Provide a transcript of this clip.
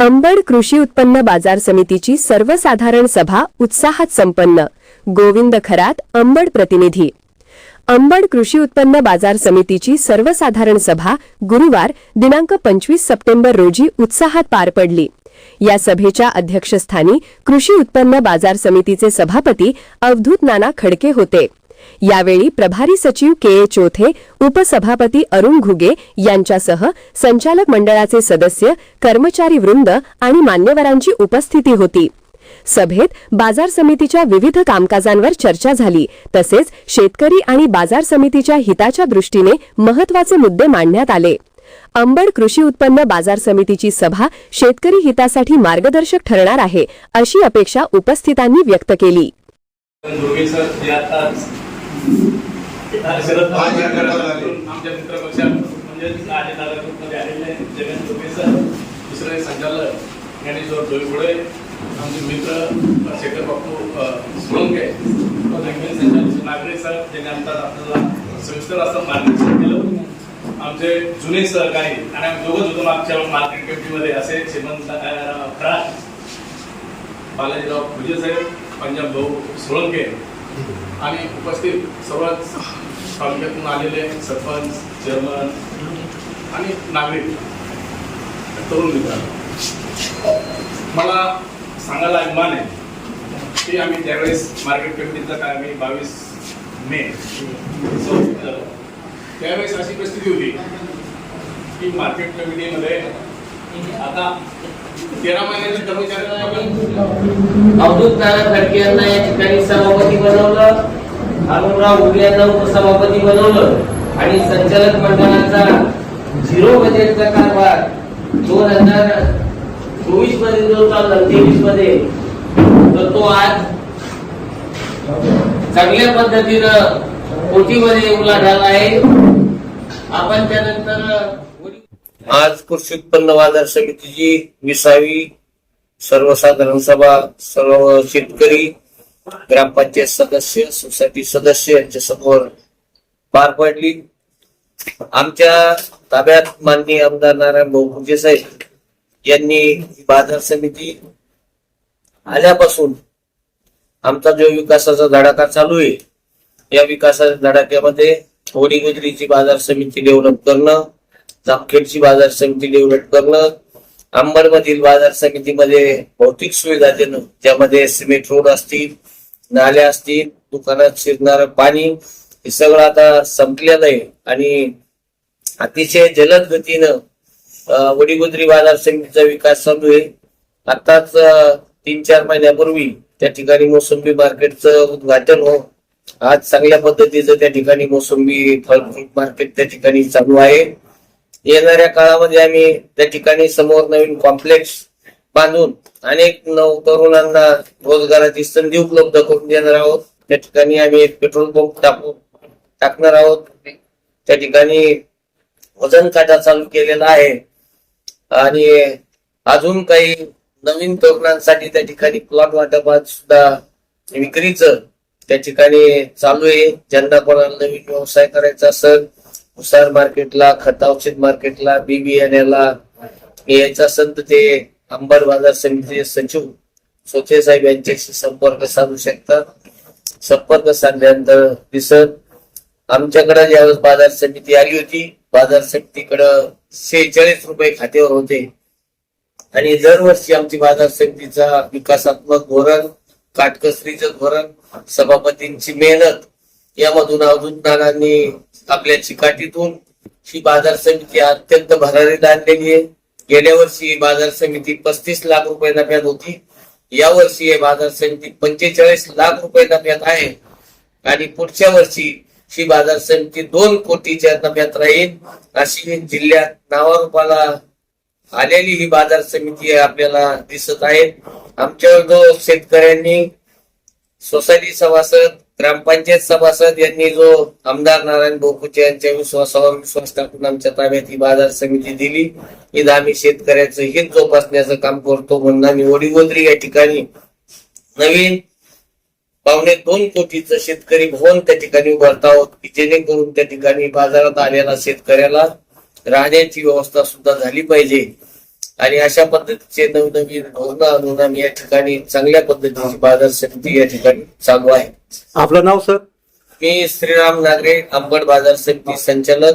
अंबड कृषी उत्पन्न बाजार समितीची सर्वसाधारण सभा उत्साहात संपन्न. गोविंद खरात अंबड प्रतिनिधी. अंबड कृषी उत्पन्न बाजार समितीची सर्वसाधारण सभा गुरुवार दिनांक पंचवीस सप्टेंबर रोजी उत्साहात पार पडली. या सभेच्या अध्यक्षस्थानी कृषी उत्पन्न बाजार समितीचे सभापती अवधूत नाना खडके होते. यावेळी प्रभारी सचिव के ए चोथे उपसभापती अरुण घुगे यांच्यासह संचालक मंडळाचे सदस्य कर्मचारी वृंद आणि मान्यवरांची उपस्थिती होती. सभेत बाजार समितीच्या विविध कामकाजांवर चर्चा झाली तसेच शेतकरी आणि बाजार समितीच्या हिताच्या दृष्टीने महत्त्वाचे मुद्दे मांडण्यात आले. अंबड कृषी उत्पन्न बाजार समितीची सभा शेतकरी हितासाठी मार्गदर्शक ठरणार आहे अशी अपेक्षा उपस्थितांनी व्यक्त केली. शरद आमच्या मित्रपक्षात म्हणजे आले दादा ग्रुपमध्ये आलेले जगन दोघे सर दुसरे संचालक ज्ञानेश्वर डोईपुळे आमचे मित्र शेखर बापू अ, सोळंके. नवीन संचालक नागरे सर ज्यांनी आमचा आपल्याला सविस्तर असं मार्गदर्शन केलं. आमचे जुने सहकारी आणि आम्ही दोघंच होतो मागच्या मार्केट कमिटीमध्ये असे श्रीमंत अ, खरात बालाजीराव भुजे साहेब पंजाब भाऊ सोळंके आणि उपस्थित सर्वच तालुक्यातून आलेले सरपंच चेअरमन आणि नागरिक तरुण मित्र मला सांगायला अभिमान आहे की आम्ही त्यावेळेस मार्केट कमिटीचा काय आम्ही बावीस मे. त्यावेळेस अशी परिस्थिती होती की मार्केट कमिटीमध्ये आता तेरा महिन्याचे कर्मचारी अवधूत नाना खडके यांना या ठिकाणी सभापती बनवलं. अरुणराव उगले यांना उपसभापती बनवलं. आणि संचालक मंडळाचा झिरो बजेटचा कारभार दोन हजार चोवीसमध्ये जो चालला तेवीसमध्ये तर तो आज चांगल्या पद्धतीनं कोटीमध्ये उलाढाल आहे. आपण त्यानंतर आज कृषी उत्पन्न बाजार समितीची विसावी सर्वसाधारण सभा सर्व शेतकरी ग्रामपंचायत सदस्य सोसायटी सदस्य यांच्या समोर पार पडली. आमच्या ताब्यात माननीय आमदार नारायण भाऊ फुजे साहेब यांनी बाजार समिती आल्यापासून आमचा जो विकासाचा धडाका चालू आहे या विकासाच्या धडाक्यामध्ये थोडी गुजरीची बाजार समिती डेव्हलप करणं जामखेडची बाजार समिती डेव्हलप करणं अंबडमधील बाजार समितीमध्ये भौतिक सुविधा देणं त्यामध्ये सिमेंट रोड असतील नाल्या असतील दुकानात शिरणारं पाणी हे सगळं आता संपलेलं आहे. आणि अतिशय जलद गतीनं वडीगुद्री बाजार समितीचा विकास चालू आहे. आताच तीन चार महिन्यापूर्वी त्या ठिकाणी मोसंबी मार्केटचं उद्घाटन हो आज चांगल्या पद्धतीचं त्या ठिकाणी मोसंबी फळ फ्रूट मार्केट त्या ठिकाणी चालू आहे. येणाऱ्या काळामध्ये आम्ही त्या ठिकाणी समोर नवीन कॉम्प्लेक्स बांधून अनेक नव तरुणांना रोजगाराची संधी उपलब्ध करून देणार आहोत. त्या ठिकाणी आम्ही एक पेट्रोल पंप टाकू टाकणार आहोत. त्या ठिकाणी वजन काटा चालू केलेला आहे. आणि अजून काही नवीन तरुणांसाठी त्या ठिकाणी प्लॉट वाटपात सुद्धा विक्रीचं त्या ठिकाणी चालू आहे. ज्यांना कोणाला नवीन व्यवसाय करायचा असेल भुसार मार्केटला खत औषध मार्केटला बी बियाण्याला याचा संत ते अंबर बाजार समितीचे सचिव सोचे साहेब यांच्याशी संपर्क साधू शकतात संपर्क साधल्यानंतर दिसत आमच्याकडे ज्यावेळेस बाजार समिती आली होती बाजार समितीकडं शेहेचाळीस रुपये खात्यावर होते. आणि दरवर्षी आमची बाजार समितीचा विकासात्मक धोरण काटकसरीचं धोरण सभापतींची मेहनत यामधून अजून नानांनी आपल्या चिकाटीतून ही बाजार समिती अत्यंत भरारीत आणलेली आहे. गेल्या वर्षी ही बाजार समिती पस्तीस लाख रुपये नफ्यात होती. या वर्षी ही बाजार समिती पंचेचाळीस लाख रुपये नफ्यात आहे. आणि पुढच्या वर्षी ही बाजार समिती दोन कोटीच्या नफ्यात राहील. अशी जिल्ह्यात नावारूपाला आलेली ही बाजार समिती आपल्याला दिसत आहे. आमच्या जो शेतकऱ्यांनी सोसायटी सभासद ग्रामपंचायत सभासद यांनी जो आमदार नारायण बोकुचे यांच्या विश्वासावर विश्वास टाकून आमच्या ताब्यात ही बाजार समिती दिली. इथं आम्ही शेतकऱ्याचं हित जोपासण्याचं काम करतो म्हणून आम्ही वडीगोद्री या ठिकाणी नवीन पावणे दोन कोटीचं शेतकरी भवन त्या ठिकाणी उभारत आहोत की जेणेकरून त्या ठिकाणी बाजारात आलेला शेतकऱ्याला राहण्याची व्यवस्था सुद्धा झाली पाहिजे. आणि अशा पद्धतीचे नवनवीन धोरणं आम्ही या ठिकाणी चांगल्या पद्धतीची बाजार समिती या ठिकाणी चालू आहे. आपलं नाव सर? मी श्रीराम नागरे अंबड बाजार समिती संचालक.